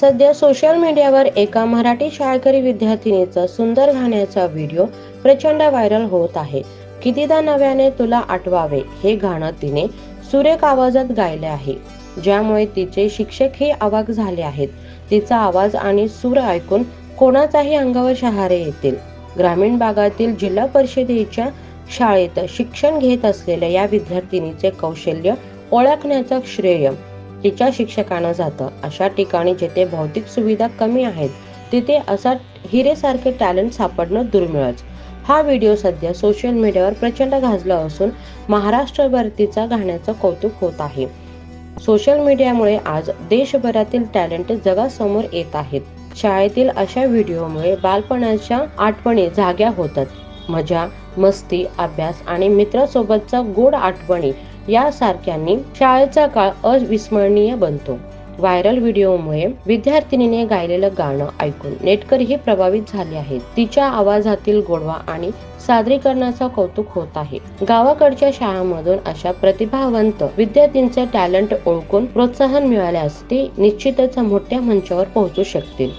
सध्या सोशल मीडियावर एका मराठी शाळकरी विद्यार्थिनीचा सुंदर गाण्याचा व्हिडिओ प्रचंड व्हायरल होत आहे. कितीदा नव्याने तुला आठवावे हे गाणं तिने सुरेख आवाजात गायले आहे. ज्यामुळे तिचे शिक्षकही अवाक झाले आहेत. तिचा आवाज आणि सूर ऐकून कोणाचाही अंगावर शहारे येतील. ग्रामीण भागातील जिल्हा परिषदेच्या शाळेत शिक्षण घेत असलेल्या या विद्यार्थिनीचे कौशल्य ओळखण्याचं श्रेय तिच्या शिक्षकांना जातं. अशा ठिकाणी जिथे भौतिक सुविधा कमी आहेत तिथे असा हिरेसारखे टॅलेंट सापडणं दुर्मिळच. हा व्हिडिओ सध्या सोशल मीडियावर प्रचंड गाजला असून महाराष्ट्रभरतीचा गाण्याचं कौतुक होत आहे. सोशल मीडियामुळे आज देशभरातील टॅलेंट जगासमोर येत आहेत. शाळेतील अशा व्हिडिओमुळे बालपणाच्या आठवणी जाग्या होतात. मजा मस्ती अभ्यास आणि मित्रासोबतचा गोड आठवणी यासारख्यांनी शाळेचा काळ अविस्मरणीय बनतो. व्हायरल व्हिडिओमुळे विद्यार्थिनीने गायलेलं गाणं ऐकून नेटकरीही प्रभावित झाले आहेत. तिच्या आवाजातील गोडवा आणि सादरीकरणाचा कौतुक होत आहे. गावाकडच्या शाळांमधून अशा प्रतिभावंत विद्यार्थ्यांचे टॅलेंट ओळखून प्रोत्साहन मिळाल्यास ते निश्चितच मोठ्या मंचावर पोहोचू शकतील.